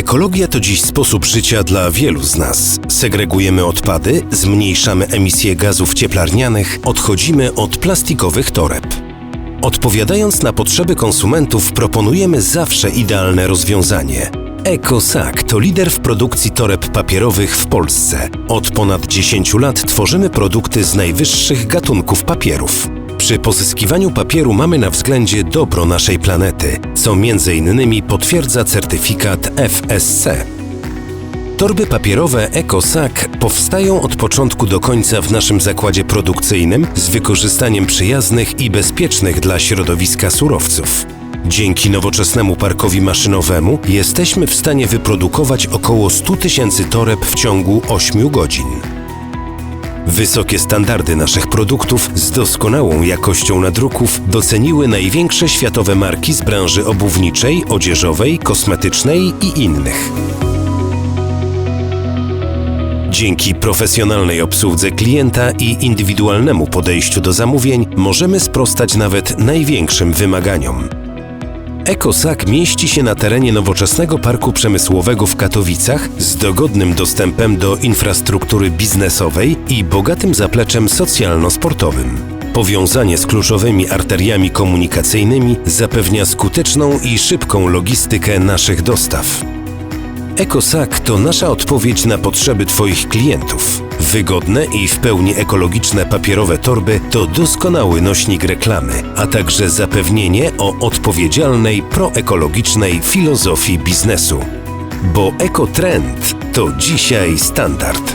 Ekologia to dziś sposób życia dla wielu z nas. Segregujemy odpady, zmniejszamy emisję gazów cieplarnianych, odchodzimy od plastikowych toreb. Odpowiadając na potrzeby konsumentów, proponujemy zawsze idealne rozwiązanie. EcoSac to lider w produkcji toreb papierowych w Polsce. Od ponad 10 lat tworzymy produkty z najwyższych gatunków papierów. Przy pozyskiwaniu papieru mamy na względzie dobro naszej planety, co m.in. potwierdza certyfikat FSC. Torby papierowe EcoSac powstają od początku do końca w naszym zakładzie produkcyjnym z wykorzystaniem przyjaznych i bezpiecznych dla środowiska surowców. Dzięki nowoczesnemu parkowi maszynowemu jesteśmy w stanie wyprodukować około 100 tysięcy toreb w ciągu 8 godzin. Wysokie standardy naszych produktów z doskonałą jakością nadruków doceniły największe światowe marki z branży obuwniczej, odzieżowej, kosmetycznej i innych. Dzięki profesjonalnej obsłudze klienta i indywidualnemu podejściu do zamówień możemy sprostać nawet największym wymaganiom. EcoSac mieści się na terenie nowoczesnego parku przemysłowego w Katowicach z dogodnym dostępem do infrastruktury biznesowej i bogatym zapleczem socjalno-sportowym. Powiązanie z kluczowymi arteriami komunikacyjnymi zapewnia skuteczną i szybką logistykę naszych dostaw. EcoSac to nasza odpowiedź na potrzeby Twoich klientów. Wygodne i w pełni ekologiczne papierowe torby to doskonały nośnik reklamy, a także zapewnienie o odpowiedzialnej, proekologicznej filozofii biznesu. Bo ekotrend to dzisiaj standard.